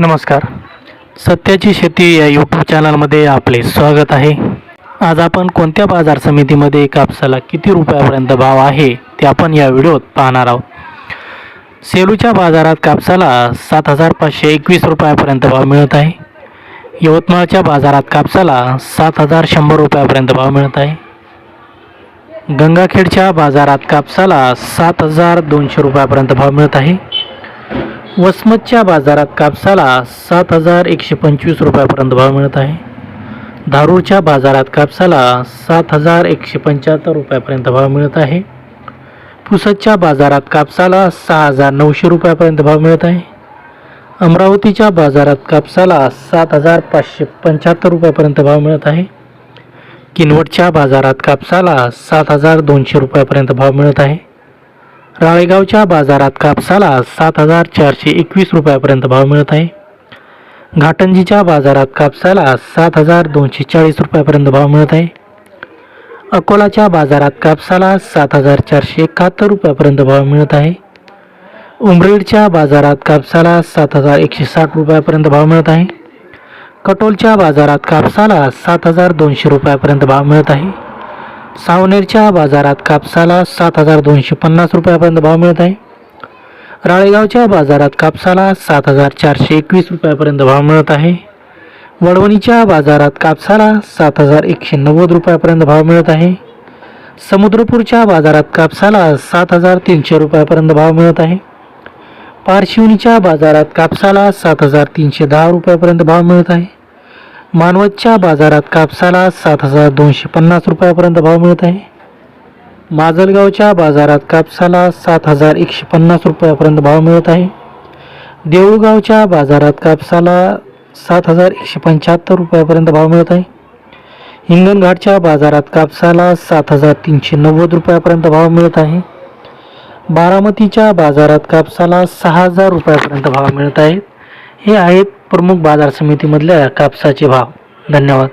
नमस्कार. सत्याची शेती या यूट्यूब चॅनलमध्ये आपले स्वागत आहे. आज आपण कोणत्या बाजार समितीमध्ये कापसाला किती रुपयापर्यंत भाव आहे ते आपण या व्हिडिओत पाहणार आहोत. सेलूच्या बाजारात कापसाला सात हजार पाचशे एकवीस रुपयापर्यंत भाव मिळत आहे. यवतमाळच्या बाजारात कापसाला सात हजार शंभर रुपयापर्यंत भाव मिळत आहे. गंगाखेडच्या बाजारात कापसाला सात हजार दोनशे रुपयापर्यंत भाव मिळत आहे. वसमतच्या बाजारात कापसाला सात हजार एकशे पंचवीस रुपयापर्यंत भाव मिळत आहे. धारूरच्या बाजारात कापसाला सात हजार एकशे पंच्याहत्तर रुपयापर्यंत भाव मिळत आहे. पुसदच्या बाजारात कापसाला सहा हजार नऊशे रुपयापर्यंत भाव मिळत आहे. अमरावतीच्या बाजारात कापसाला सात हजार पाचशे पंच्याहत्तर रुपयापर्यंत भाव मिळत आहे. किनवटच्या बाजारात कापसाला सात हजार दोनशे रुपयापर्यंत भाव मिळत आहे. राळेगावच्या बाजारात कापसाला सात हजार चारशे एकवीस रुपयापर्यंत भाव मिळत आहे. घाटंजीच्या बाजारात कापसाला सात हजार दोनशे चाळीस रुपयापर्यंत भाव मिळत आहे. अकोलाच्या बाजारात कापसाला सात हजार चारशे एकाहत्तर रुपयापर्यंत भाव मिळत आहे. उमरेडच्या बाजारात कापसाला सात हजार एकशे साठ रुपयापर्यंत भाव मिळत आहे. कटोलच्या बाजारात कापसाला सात हजार दोनशे रुपयापर्यंत भाव मिळत आहे. सावनेरच्या बाजारात कापसाला सात हजार दोनशे पन्नास रुपयापर्यंत भाव मिळत आहे. राळेगावच्या बाजारात कापसाला सात हजार चारशे एकवीस रुपयापर्यंत भाव मिळत आहे. वडवणीच्या बाजारात कापसाला सात हजार एकशे नव्वद रुपयापर्यंत भाव मिळत आहे. समुद्रपूरच्या बाजारात कापसाला सात हजार तीनशे रुपयापर्यंत भाव मिळत आहे. पारशिवनीच्या बाजारात कापसाला सात हजार तीनशे दहा रुपयापर्यंत भाव मिळत आहे. मानवतच्या बाजारात कापसाला सात हजार दोनशे पन्नास रुपयापर्यंत भाव मिळत आहे. माजलगावच्या बाजारात कापसाला सात हजार एकशे पन्नास रुपयापर्यंत भाव मिळत आहे. देऊळगावच्या बाजारात कापसाला सात हजार एकशे पंच्याहत्तर रुपयापर्यंत भाव मिळत आहे. हिंगणघाटच्या बाजारात कापसाला सात हजार तीनशे नव्वद रुपयापर्यंत भाव मिळत आहे. बारामतीच्या बाजारात कापसाला सहा हजार रुपयापर्यंत भाव मिळत आहेत. हे आहेत प्रमुख बाजार समितीमधल्या कापसाचे भाव. धन्यवाद.